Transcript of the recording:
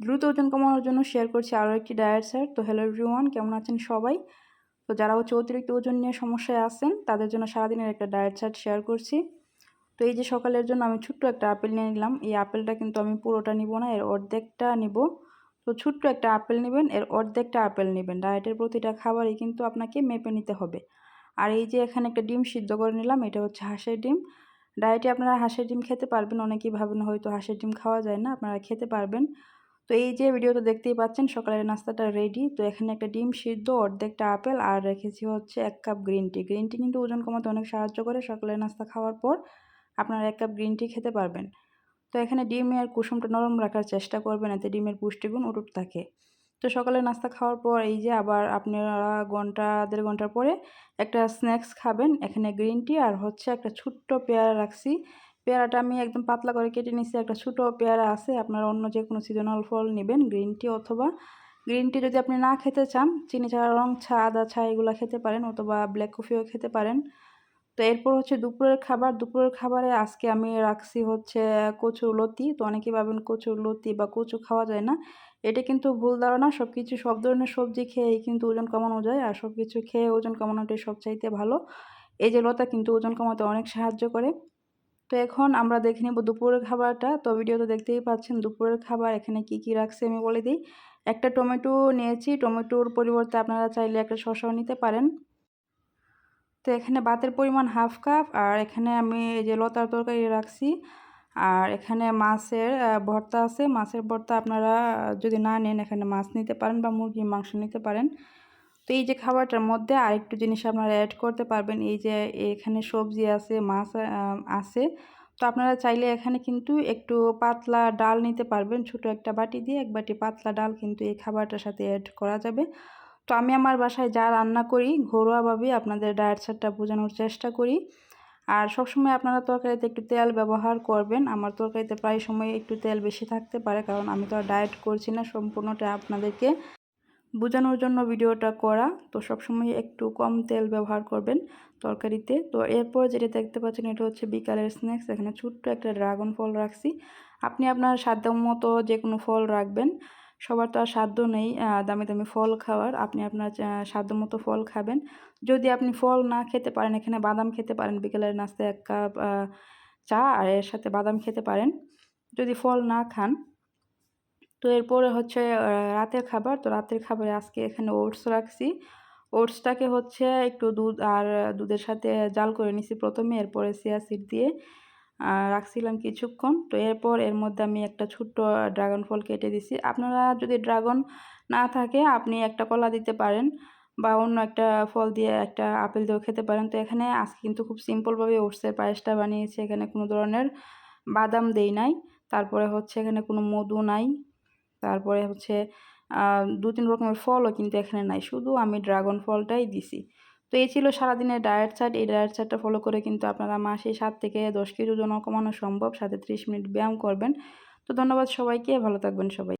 দ্রুত ওজন কমানোর জন্য শেয়ার করছি আরও একটি ডায়েট চার্ট তো হ্যালো এভরিওয়ান কেমন আছেন সবাই? তো যারা হচ্ছে অতিরিক্ত ওজন নিয়ে সমস্যায় আছেন, তাদের জন্য সারাদিনের একটা ডায়েট চার্ট শেয়ার করছি। তো এই যে সকালের জন্য আমি ছোট্ট একটা আপেল নিয়ে নিলাম। এই আপেলটা কিন্তু আমি পুরোটা নিব না, এর অর্ধেকটা নিব। তো ছোট্ট একটা আপেল নেবেন, এর অর্ধেকটা আপেল নেবেন। ডায়েটের প্রতিটা খাবারই কিন্তু আপনাকে মেপে নিতে হবে। আর এই যে এখানে একটা ডিম সিদ্ধ করে নিলাম, এটা হচ্ছে হাঁসের ডিম। ডায়েটে আপনারা হাঁসের ডিম খেতে পারবেন, অনেকেই ভাবেন হয়তো হাঁসের ডিম খাওয়া যায় না, আপনারা খেতে পারবেন। তো এই যে ভিডিওতে দেখতেই পাচ্ছেন, সকালের নাস্তাটা রেডি তো এখানে একটা ডিম সিদ্ধ, অর্ধেকটা আপেল, আর রেখেছি হচ্ছে এক cup green tea green tea কিন্তু ওজন কমাতে অনেক সাহায্য করে সকালের নাস্তা খাওয়ার পর। আপনারা এক কাপ গ্রিন টি খেতে পারবেন। তো এখানে ডিমে ডিমের কুসুমটা নরম রাখার চেষ্টা করবেন, এতে ডিমের পুষ্টিগুণ উঠুট থাকে। তো সকালে নাস্তা খাওয়ার পর এই যে আবার আপনারা ঘণ্টা, দেড় ঘণ্টার পরে একটা স্ন্যাক্স খাবেন। এখানে গ্রিন টি আর হচ্ছে একটা ছোট্ট পেয়ারা রাখছি। পেয়ারাটা আমি একদম পাতলা করে কেটে নিচ্ছি একটা ছোটো পেয়ারা আছে, আপনারা অন্য যে কোনো সিজনাল ফল নেবেন গ্রিন টি অথবা গ্রিন টি যদি আপনি না খেতে চান, চিনি ছাড়া রং ছা, আদা ছা এগুলো খেতে পারেন অথবা ব্ল্যাক কফিও খেতে পারেন। তো এরপর হচ্ছে দুপুরের খাবার। দুপুরের খাবারে আজকে আমি রাখছি হচ্ছে কচুর লতি। তো অনেকেই ভাবেন কচুর লতি বা কচু খাওয়া যায় না। এটা কিন্তু ভুল ধারণা। সব কিছু সব ধরনের সবজি খেয়েই কিন্তু ওজন কমানো যায় আর সব কিছু খেয়ে ওজন কমানোটাই সবচাইতে ভালো। এই যে লতা কিন্তু ওজন কমাতে অনেক সাহায্য করে। তো এখন আমরা দেখে নেব দুপুরের খাবারটা। তো ভিডিওতে দেখতেই পাচ্ছেন দুপুরের খাবার, এখানে কি কি রাখছে আমি বলে দিই। একটা টমেটো নিয়েছি, টমেটোর পরিবর্তে আপনারা চাইলে একটা শসাও নিতে পারেন। তো এখানে ভাতের পরিমাণ হাফ কাপ, আর এখানে আমি এই যে লতার তরকারি রাখছি। আর এখানে মাছের ভর্তা আছে। মাছের ভর্তা আপনারা যদি না নেন, এখানে মাছ নিতে পারেন বা মুরগির মাংস নিতে পারেন। তো এই যে খাবারটার মধ্যে আরেকটু জিনিস আপনারা অ্যাড করতে পারবেন। এই যে এখানে সবজি আছে, মাছ আছে। তো আপনারা চাইলে এখানে কিন্তু একটু পাতলা ডাল নিতে পারবেন। ছোট একটা বাটি দিয়ে এক বাটি পাতলা ডাল কিন্তু এই খাবারটার সাথে অ্যাড করা যাবে। তো আমি আমার বাসায় যা রান্না করি, ঘরোয়াভাবে আপনাদের ডায়েট চারটা বোঝানোর চেষ্টা করি। আর সবসময় আপনারা তরকারিতে একটু তেল ব্যবহার করবেন। আমার তরকারিতে প্রায় সময় একটু তেল বেশি থাকতে পারে, কারণ আমি তো আর ডায়েট করছি না। সম্পূর্ণটা আপনাদেরকে বোঝানোর জন্য ভিডিওটা করা। তো সবসময় একটু কম তেল ব্যবহার করবেন তরকারিতে। তো এরপর যেটা দেখতে পাচ্ছেন, এটা হচ্ছে বিকালের স্ন্যাক্স এখানে ছোট্ট একটা ড্রাগন ফল রাখছি। আপনি আপনার সাধ্য মতো যে কোনো ফল রাখবেন। সবার তো আর সাধ্য নেই দামি দামি ফল খাওয়ার। আপনি আপনার সাধ্য মতো ফল খাবেন। যদি আপনি ফল না খেতে পারেন, এখানে বাদাম খেতে পারেন। বিকেলের নাস্তায় এক কাপ চা, আর এর সাথে বাদাম খেতে পারেন। যদি ফল না খান তো এরপরে হচ্ছে রাতের খাবার। তো রাতের খাবারে আজকে এখানে ওটস রাখছি। ওটসটাকে হচ্ছে একটু দুধ আর দুধের সাথে জাল করে নিছি প্রথমে, এরপরে সিয়া সিড দিয়ে রাখছিলাম কিছুক্ষণ। তো এরপর এর মধ্যে আমি একটা ছোট্ট ড্রাগন ফল কেটে দিছি। আপনারা যদি ড্রাগন না থাকে, আপনি একটা কলা দিতে পারেন বা অন্য একটা ফল দিয়ে একটা আপেল দিয়েও খেতে পারেন। তো এখানে আজকে কিন্তু খুব সিম্পলভাবে ওটসের পায়েসটা বানিয়েছি। এখানে কোনো ধরনের বাদাম দেই নাই। তারপরে হচ্ছে এখানে কোনো মধু নাই। তারপরে হচ্ছে দু তিন রকমের ফলও কিন্তু এখানে নাই। শুধু আমি ড্রাগন ফলটাই দিছি। তো এই ছিল সারাদিনের ডায়েট চার্ট। এই ডায়েট চার্টটা ফলো করে কিন্তু আপনারা মাসে সাত থেকে দশ কেজি ওজন কমানো সম্ভব। সাথে ত্রিশ মিনিট ব্যায়াম করবেন। তো ধন্যবাদ সবাইকে। ভালো থাকবেন সবাই।